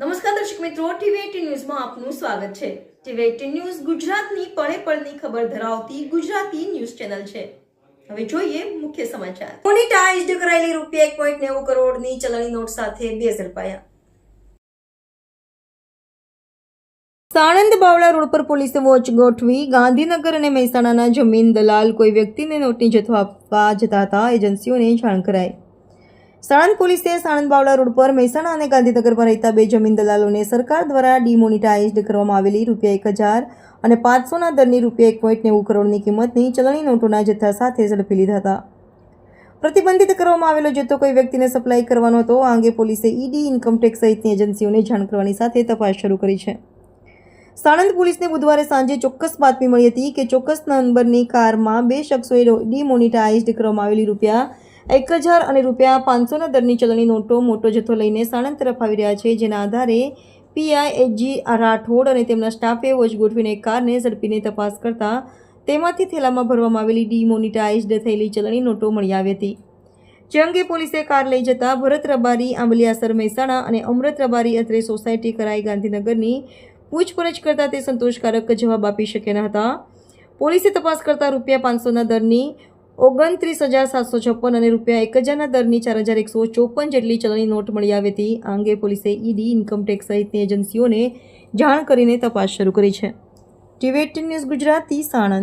નમસ્કાર દર્શક મિત્રો ટીવી ન્યૂઝમાં આપનું સ્વાગત છે. ટીવી ન્યૂઝ ગુજરાતની પળે પળની ખબર ધરાવતી ગુજરાતી ન્યૂઝ ચેનલ છે. હવે જોઈએ મુખ્ય સમાચાર. મોનિટાઇઝડ કરાયેલી રૂપિયા એક પોઈન્ટ નેવું કરોડની ચલણી નોટ સાથે બે ઝડપાયા સાણંદ બાવળા રોડ પર પોલીસે વોચ ગોઠવી ગાંધીનગર અને મહેસાણાના જમીન દલાલ કોઈ વ્યક્તિને નોટની જથ્થો આપવા જતા હતા. એજન્સીઓને જાણ કરાઈ. સાણંદ પોલીસે સાણંદ બાવળા રોડ પર મહેસાણા અને પર રહેતા બે જમીન દલાલોને સરકાર દ્વારા ડિમોનિટાઇઝડ કરવામાં આવેલી રૂપિયા એક હજાર અને પાંચસોના દરની રૂપિયા એક પોઈન્ટ નેવું કરોડની કિંમતની ચલણી નોટોના જથ્થા સાથે ઝડપી લીધા હતા. પ્રતિબંધિત કરવામાં આવેલો જથ્થો કોઈ વ્યક્તિને સપ્લાય કરવાનો હતો, આ અંગે પોલીસે ઈડી ઇન્કમટેક્સ સહિતની એજન્સીઓને જાણ કરવાની સાથે તપાસ શરૂ કરી છે. સાણંદ પોલીસને બુધવારે સાંજે ચોક્કસ બાતમી મળી હતી કે ચોક્કસ નંબરની કારમાં બે શખ્સોએ ડિમોનિટાઇઝડ કરવામાં આવેલી રૂપિયા એક હજાર અને રૂપિયા પાંચસોના દરની ચલણી નોટો મોટો જથ્થો લઈને સાણંદ તરફ આવી રહ્યા છે, જેના આધારે પીઆઈ એચજી રાઠોડ અને તેમના સ્ટાફે વોચ ગોઠવીને કારને ઝડપીને તપાસ કરતા તેમાંથી થેલામાં ભરવામાં આવેલી ડિમોનિટાઇઝડ થયેલી ચલણી નોટો મળી આવી હતી. જે અંગે પોલીસે કાર લઈ જતા ભરત રબારી, આંબલિયાસર મહેસાણા અને અમૃત રબારી અત્રે સોસાયટી કરાઈ ગાંધીનગરની પૂછપરછ કરતા તે સંતોષકારક જવાબ આપી શક્યા ન હતા. પોલીસે તપાસ કરતા રૂપિયા પાંચસોના દરની ઓગણત્રીસ હજાર સાતસો છપ્પન અને રૂપિયા એક હજારના દરની ચાર હજાર એકસો ચોપન જેટલી ચલણી નોટ મળી આવી હતી. આ અંગે પોલીસે ઈડી ઇન્કમટેક્સ સહિતની એજન્સીઓને જાણ કરીને તપાસ શરૂ કરી છે. TV eighteen news Gujarati, Sanand.